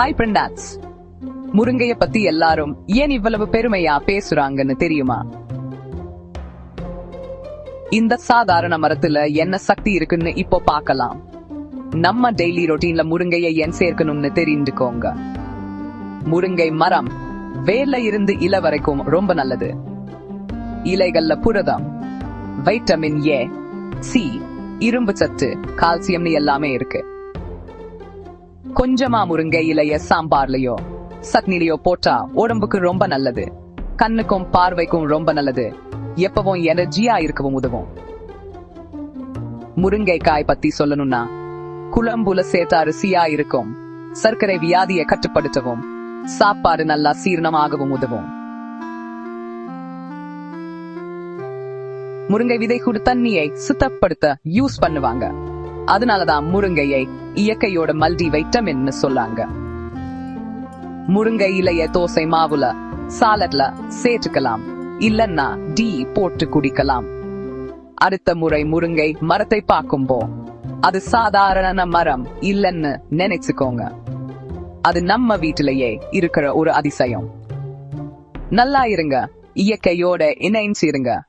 Hi பிரெண்டாட்ஸ் முருங்கைய பத்தி எல்லாரும் ஏன் இவ்வளவு பெருமையா பேசுறாங்கன்னு தெரியுமா? இந்த சாதாரண மரத்துல என்ன சக்தி இருக்குன்னு இப்போ பார்க்கலாம். நம்ம டெய்லி ரொட்டீன்ல முருங்கையை ஏன் சேர்க்கணும்னு தெரிந்துக்கோங்க. முருங்கை மரம் வேர்ல இருந்து இல வரைக்கும் ரொம்ப நல்லது. இலைகள்ல புரதம் வைட்டமின் ஏ சி இரும்பு சத்து கால்சியம்னு எல்லாமே இருக்கு. கொஞ்சமா முருங்கை இலைய சாம்பார்லயோ சட்னிலையோ போட்டா உடம்புக்கு ரொம்ப நல்லது. கண்ணுக்கும் பார்வைக்கும் ரொம்ப நல்லது. எப்பவும் எனர்ஜியா இருக்கவும் உதவும். முருங்கைக்காய் பத்தி சொல்லணும்னா குழம்புல சேர்த்த அரிசியா இருக்கும். சர்க்கரை வியாதியை கட்டுப்படுத்தவும் சாப்பாடு நல்லா சீரணமாகவும் உதவும். முருங்கை விதை கூட தண்ணியை சுத்தப்படுத்த யூஸ் பண்ணுவாங்க. அதனாலதான் முருங்கையை இயற்கையோட மல்டி வைட்டமின்னு சொல்லாங்க. முருங்கை இலைய தோசை மாவுல சாலட்ல சேர்த்துக்கலாம். இல்லன்னா டீ போட்டு குடிக்கலாம். அடுத்த முறை முருங்கை மரத்தை பார்க்கும்போ அது சாதாரண மரம் இல்லைன்னு நினைச்சுக்கோங்க. அது நம்ம வீட்டிலேயே இருக்கிற ஒரு அதிசயம். நல்லா இருங்க. இயற்கையோட இணைஞ்சிருங்க.